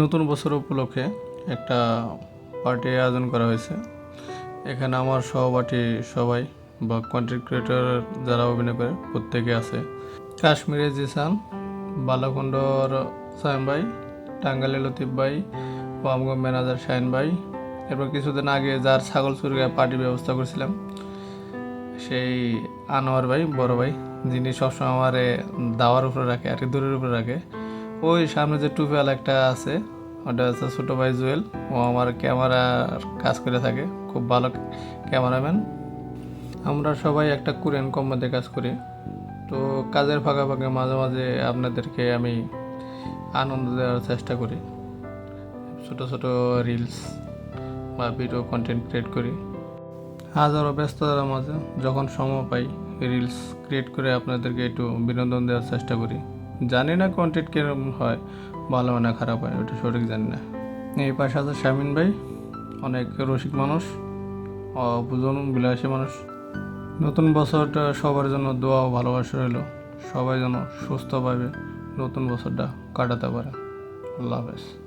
নতুন বছর উপলক্ষে একটা পার্টি আয়োজন করা হয়েছে। এখানে আমার সহপাঠী সবাই বা কন্টেন্ট ক্রিয়েটর যারা অভিনয় করে, প্রত্যেকে আছে। কাশ্মীরে জিসান বালাকুণ্ডর সায়ন ভাই টাঙ্গালি লতিফ ভাই আমগো ম্যানেজার শাহিন ভাই। এরপর কিছুদিন আগে যার ছাগল চুরি পার্টি ব্যবস্থা করেছিলাম, সেই আনোয়ার ভাই, বড় ভাই, যিনি সবসময় আমার দাওয়ার উপরে রাখে, আর কি দূরের উপরে রাখে। ওই সামনে যে টুপিওয়ালা একটা আছে, ওটা হচ্ছে ছোটো ভাই জুয়েল। ও আমার ক্যামেরার কাজ করে থাকে, খুব ভালো ক্যামেরাম্যান। আমরা সবাই একটা কোরিয়ান কোম্পানিতে কাজ করি। তো কাজের ফাঁকা ফাঁকে মাঝে মাঝে আপনাদেরকে আমি আনন্দ দেওয়ার চেষ্টা করি। ছোট ছোট রিলস বা ভিডিও কন্টেন্ট ক্রিয়েট করি। হাজারো ব্যস্ততার মাঝে যখন সময় পাই রিলস ক্রিয়েট করে আপনাদেরকে একটু বিনোদন দেওয়ার চেষ্টা করি। জানি না কন্টেন্ট কীরকম হয়, ভালো হয় না খারাপ হয় ওটা সঠিক জানি না। এই পাশে আছে শামিন ভাই, অনেক রসিক মানুষ, অবুজন বিলাসী মানুষ। নতুন বছরটা সবার জন্য দোয়া ও ভালোবাসা রইল, সবাই যেন সুস্থভাবে নতুন বছরটা কাটাতে পারে। আল্লাহ হাফেজ।